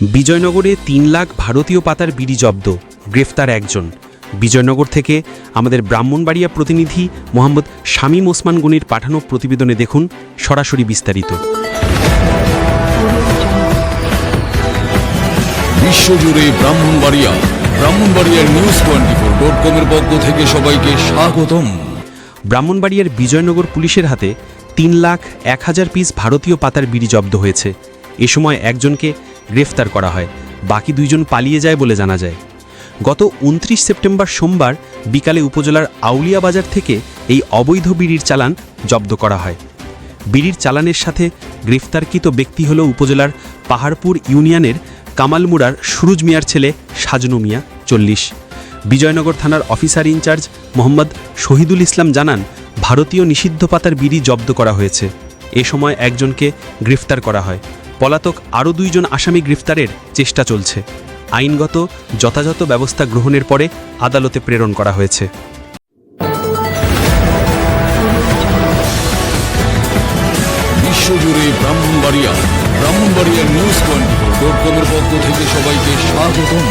বিজয়নগরে তিন লাখ ভারতীয় পাতার বিড়ি জব্দ গ্রেফতার একজন। বিজয়নগর থেকে আমাদের ব্রাহ্মণবাড়িয়া প্রতিনিধি মোহাম্মদ শামীম ওসমান গনির পাঠানো প্রতিবেদনে দেখুন সরাসরি বিস্তারিত। বিশ্বজুড়ে ব্রাহ্মণবাড়িয়া ব্রাহ্মণবাড়িয়ার নিউজ টোয়েন্টি ফোর ডট কমের পক্ষ থেকে সবাইকে স্বাগতম। ব্রাহ্মণবাড়িয়ার বিজয়নগর পুলিশের হাতে তিন লাখ এক হাজার পিস ভারতীয় পাতার বিড়ি জব্দ হয়েছে। এ সময় একজনকে গ্রেফতার করা হয়। বাকি দুইজন পালিয়ে যায় বলে জানা যায়। গত উনত্রিশ সেপ্টেম্বর সোমবার বিকালে উপজেলার আউলিয়া বাজার থেকে এই অবৈধ বিড়ির চালান জব্দ করা হয়। বিড়ির চালানের সাথে গ্রেফতারকৃত ব্যক্তি হল উপজেলার পাহাড়পুর ইউনিয়নের কামালমুড়ার সুরুজ মিয়ার ছেলে সাজনু মিয়া, চল্লিশ। বিজয়নগর থানার officer in charge Mohammad Shahidul Islam জানান, ভারতীয় নিষিদ্ধ পাতার বিড়ি জব্দ করা হয়েছে। এ সময় একজনকে গ্রেফতার করা হয়। পলাতক আরও দুইজন আসামি গ্রেফতারের চেষ্টা চলছে। আইনগত যথাযথ ব্যবস্থা গ্রহণের পরে আদালতে প্রেরণ করা হয়েছে। বিশ্বজুড়ে Brahmanbaria Brahmanbaria news twenty four dot কমের পক্ষ থেকে সবাইকে স্বাগতম।